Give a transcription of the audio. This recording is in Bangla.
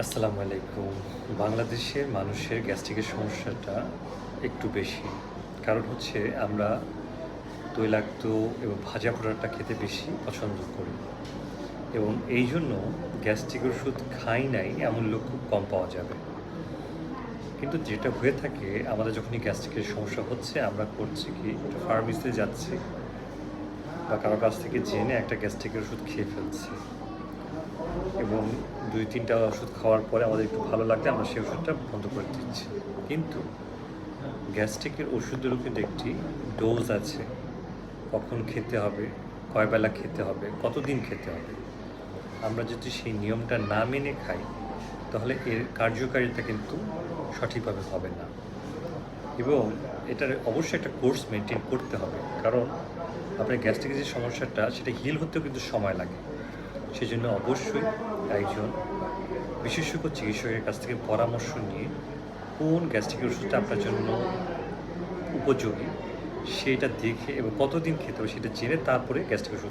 আসসালামু আলাইকুম। বাংলাদেশের মানুষের গ্যাস্ট্রিকের সমস্যাটা একটু বেশি। কারণ হচ্ছে আমরা তৈলাক্ত এবং ভাজা পোড়াটা খেতে বেশি পছন্দ করি। এবং এই জন্য গ্যাস্ট্রিকের ওষুধ খাই নাই এমন লোক খুব কম পাওয়া যাবে। কিন্তু যেটা হয়ে থাকে, আমাদের যখনই গ্যাস্ট্রিকের সমস্যা হচ্ছে, আমরা করছি কি, একটা ফার্মেসিতে যাচ্ছি বা কারও কাছ থেকে জেনে একটা গ্যাস্ট্রিকের ওষুধ খেয়ে ফেলছি। এবং দুই, তিনটা ওষুধ খাওয়ার পরে আমাদের একটু ভালো লাগলে আমরা সেই ওষুধটা বন্ধ করে দিচ্ছি। কিন্তু গ্যাস্ট্রিকের ওষুধেরও কিন্তু একটি ডোজ আছে। কখন খেতে হবে, কয় বেলা খেতে হবে, কতদিন খেতে হবে? আমরা যদি সেই নিয়মটা না মেনে খাই, তাহলে এর কার্যকারিতা কিন্তু সঠিকভাবে হবে না। এবং এটার অবশ্যই একটা কোর্স মেনটেন করতে হবে। কারণ আপনার গ্যাস্ট্রিকের যে সমস্যাটা, সেটা হিল হতেও কিন্তু সময় লাগে। সেই জন্য অবশ্যই একজন বিশেষজ্ঞ চিকিৎসকের কাছ থেকে পরামর্শ নিয়ে কোন গ্যাস্ট্রিক ওষুধটা আপনার জন্য উপযোগী সেটা দেখে এবং কতদিন খেতে হবে সেটা জেনে তারপরে গ্যাস্ট্রিক ওষুধ